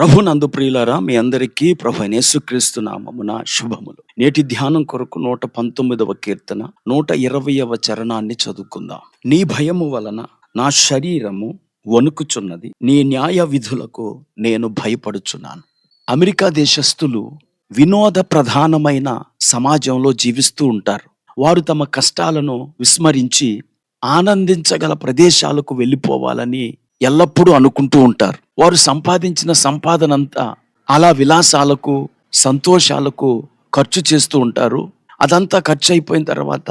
ప్రభునందు ప్రియులరా మీ అందరికీ ప్రభు యేసుక్రీస్తు నామమున శుభములు. నేటి ధ్యానం కొరకు నూట పంతొమ్మిదవ కీర్తన నూట ఇరవయవ చరణాన్ని చదువుకుందాం. నీ భయము వలన నా శరీరము వణుకుచున్నది నీ న్యాయ విధులకు నేను భయపడుచున్నాను. అమెరికా దేశస్థులు వినోద ప్రధానమైన సమాజంలో జీవిస్తూ ఉంటారు. వారు తమ కష్టాలను విస్మరించి ఆనందించగల ప్రదేశాలకు వెళ్ళిపోవాలని ఎల్లప్పుడూ అనుకుంటూ ఉంటారు. వారు సంపాదించిన సంపాదనంతా అలా విలాసాలకు సంతోషాలకు ఖర్చు చేస్తూ ఉంటారు. అదంతా ఖర్చు అయిపోయిన తర్వాత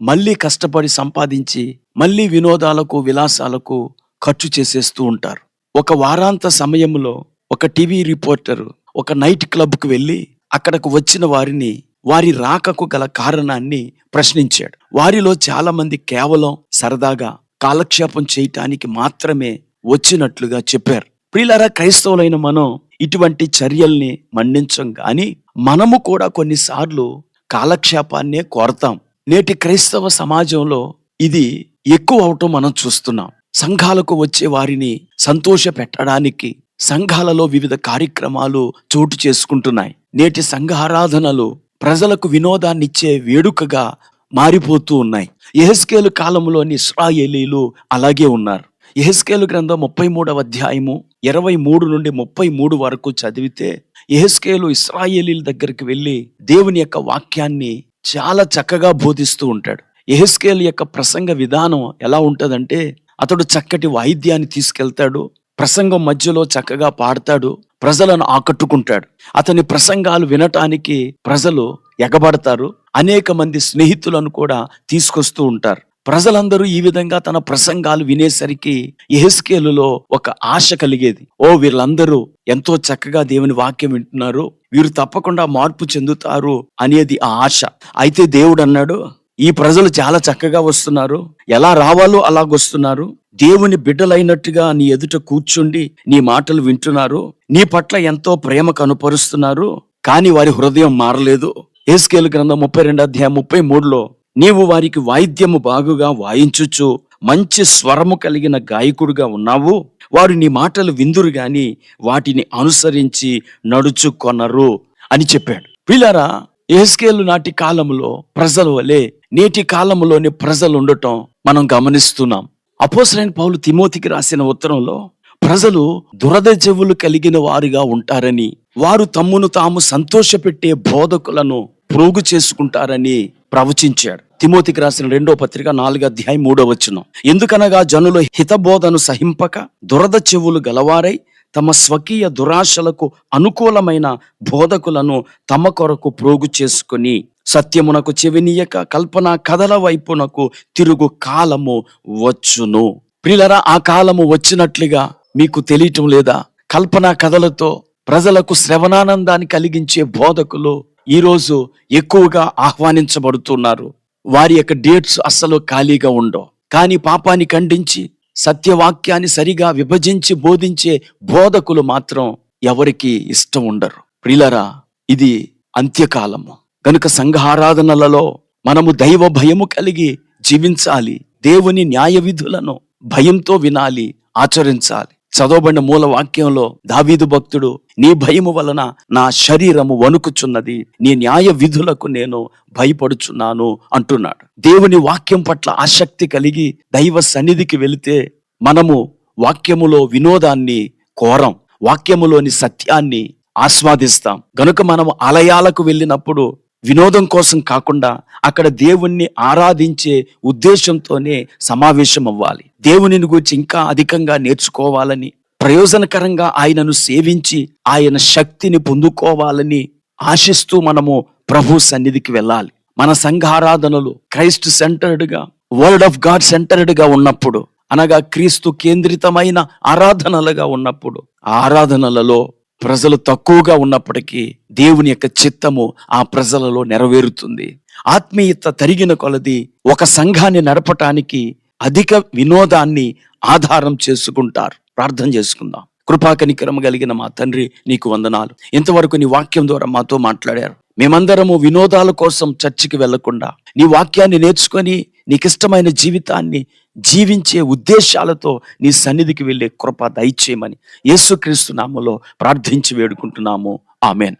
మళ్ళీ కష్టపడి సంపాదించి మళ్ళీ వినోదాలకు విలాసాలకు ఖర్చు చేసేస్తూ ఉంటారు. ఒక వారాంత సమయంలో ఒక టీవీ రిపోర్టర్ ఒక నైట్ క్లబ్కు వెళ్ళి అక్కడకు వచ్చిన వారిని వారి రాకకు గల కారణాన్ని ప్రశ్నించాడు. వారిలో చాలా మంది కేవలం సరదాగా కాలక్షేపం చేయటానికి మాత్రమే వచ్చినట్లుగా చెప్పారు. ప్రియులారా క్రైస్తవులైన మనం ఇటువంటి చర్యల్ని మన్నించం కానీ మనము కూడా కొన్నిసార్లు కాలక్షేపాన్నే కోరతాం. నేటి క్రైస్తవ సమాజంలో ఇది ఎక్కువ అవటం మనం చూస్తున్నాం. సంఘాలకు వచ్చే వారిని సంతోష పెట్టడానికి సంఘాలలో వివిధ కార్యక్రమాలు చోటు చేసుకుంటున్నాయి. నేటి సంఘ ఆరాధనలు ప్రజలకు వినోదాన్నిచ్చే వేడుకగా మారిపోతూ ఉన్నాయి. ఎహెస్కేలు కాలంలోని ఇస్రాయేలీలు అలాగే ఉన్నారు. ఎహెస్కేలు గ్రంథం ముప్పై మూడవ అధ్యాయము ఇరవై మూడు నుండి ముప్పై మూడు వరకు చదివితే ఎహెస్కేలు ఇస్రాయేలీల దగ్గరికి వెళ్ళి దేవుని యొక్క వాక్యాన్ని చాలా చక్కగా బోధిస్తూ ఉంటాడు. ఎహెస్కేలు యొక్క ప్రసంగ విధానం ఎలా ఉంటుందంటే అతడు చక్కటి వాయిద్యాన్ని తీసుకెళ్తాడు ప్రసంగం మధ్యలో చక్కగా పాడతాడు ప్రజలను ఆకట్టుకుంటాడు. అతని ప్రసంగాలు వినటానికి ప్రజలు ఎగబడతారు అనేక మంది స్నేహితులను కూడా తీసుకొస్తూ ఉంటారు. ప్రజలందరూ ఈ విధంగా తన ప్రసంగాలు వినేసరికి ఎహెస్కేలులో ఒక ఆశ కలిగేది. ఓ వీళ్ళందరూ ఎంతో చక్కగా దేవుని వాక్యం వింటున్నారు. వీరు తప్పకుండా మార్పు చెందుతారు అనేది ఆ ఆశ. అయితే దేవుడు అన్నాడు ఈ ప్రజలు చాలా చక్కగా వస్తున్నారు. ఎలా రావాలో అలాగొస్తున్నారు దేవుని బిడ్డలైనట్టుగా నీ ఎదుట కూర్చుండి నీ మాటలు వింటున్నారు. నీ పట్ల ఎంతో ప్రేమ కనుపరుస్తున్నారు. కానీ వారి హృదయం మారలేదు. ఏస్కేలు గ్రంథం ముప్పై రెండు అధ్యాయం ముప్పై మూడులో నీవు వారికి వాయిద్యము బాగుగా వాయించుచు మంచి స్వరము కలిగిన గాయకుడుగా ఉన్నావు. వారు నీ మాటలు విందురు గాని వాటిని అనుసరించి నడుచుకొనరు అని చెప్పాడు. వీళ్ళారా ఏస్కేలు నాటి కాలంలో ప్రజలు వలె నేటి కాలంలోని ప్రజలు ఉండటం మనం గమనిస్తున్నాం. అపోసరైన పౌలు తిమోతికి రాసిన ఉత్తరంలో ప్రజలు దురద చెవులు కలిగిన వారుగా ఉంటారని వారు తమ్మును తాము సంతోషపెట్టే బోధకులను ప్రోగు చేసుకుంటారని ప్రవచించాడు. తిమోతికి రాసిన రెండో పత్రిక నాలుగు అధ్యాయం మూడో వచ్చిన ఎందుకనగా జనులు హితబోధను సహింపక దురద చెవులు గలవారై తమ స్వకీయ దురాశలకు అనుకూలమైన బోధకులను తమ కొరకు ప్రోగు చేసుకుని సత్యమునకు చెవినీయక కల్పన కథల వైపునకు తిరుగు కాలము వచ్చును. ప్రిలరా ఆ కాలము వచ్చినట్లుగా మీకు తెలియటం లేదా? కల్పన కథలతో ప్రజలకు శ్రవణానందాన్ని కలిగించే బోధకులు ఈరోజు ఎక్కువగా ఆహ్వానించబడుతున్నారు. వారి యొక్క డేట్స్ అస్సలు ఖాళీగా ఉండవు. కానీ పాపాన్ని ఖండించి సత్యవాక్యాన్ని సరిగా విభజించి బోధించే బోధకులు మాత్రం ఎవరికి ఇష్టం ఉండరు. ప్రిలరా ఇది అంత్యకాలము. గనుక సంఘారాధనలలో మనము దైవ భయము కలిగి జీవించాలి. దేవుని న్యాయ విధులను భయంతో వినాలి ఆచరించాలి. చదవబడిన మూల వాక్యంలో దావీదు భక్తుడు నీ భయము వలన నా శరీరము వణుకుచున్నది నీ న్యాయ విధులకు నేను భయపడుచున్నాను అంటున్నాడు. దేవుని వాక్యం పట్ల ఆసక్తి కలిగి దైవ సన్నిధికి వెళితే మనము వాక్యములో వినోదాన్ని కోరం వాక్యములోని సత్యాన్ని ఆస్వాదిస్తాం. గనుక మనం ఆలయాలకు వెళ్ళినప్పుడు వినోదం కోసం కాకుండా అక్కడ దేవుణ్ణి ఆరాధించే ఉద్దేశంతోనే సమావేశం అవ్వాలి దేవునిని గురించి ఇంకా అధికంగా నేర్చుకోవాలని ప్రయోజనకరంగా ఆయనను సేవించి ఆయన శక్తిని పొందుకోవాలని ఆశిస్తూ మనము ప్రభు సన్నిధికి వెళ్ళాలి. మన సంఘారాధనలు క్రైస్ట్ సెంటర్డ్గా వరల్డ్ ఆఫ్ గాడ్ సెంటర్డ్గా ఉన్నప్పుడు అనగా క్రీస్తు కేంద్రితమైన ఆరాధనలుగా ఉన్నప్పుడు ఆరాధనలలో ప్రజలు తక్కువగా ఉన్నప్పటికీ దేవుని యొక్క చిత్తము ఆ ప్రజలలో నెరవేరుతుంది. ఆత్మీయత తరిగిన కొలది ఒక సంఘాన్ని నడపటానికి అధిక వినోదాన్ని ఆధారం చేసుకుంటారు. ప్రార్థన చేసుకుందాం. కృపాకనికరం కలిగిన మా తండ్రి నీకు వందనాలు. ఇంతవరకు నీ వాక్యం ద్వారా మాతో మాట్లాడారు. మేమందరము వినోదాల కోసం చర్చికి వెళ్ళకుండా నీ వాక్యాన్ని నేర్చుకొని నీకిష్టమైన జీవితాన్ని జీవించే ఉద్దేశాలతో నీ సన్నిధికి వెళ్ళే కృప దయచేయమని యేసుక్రీస్తు నామలో ప్రార్థించి వేడుకుంటున్నాము. ఆమెన్.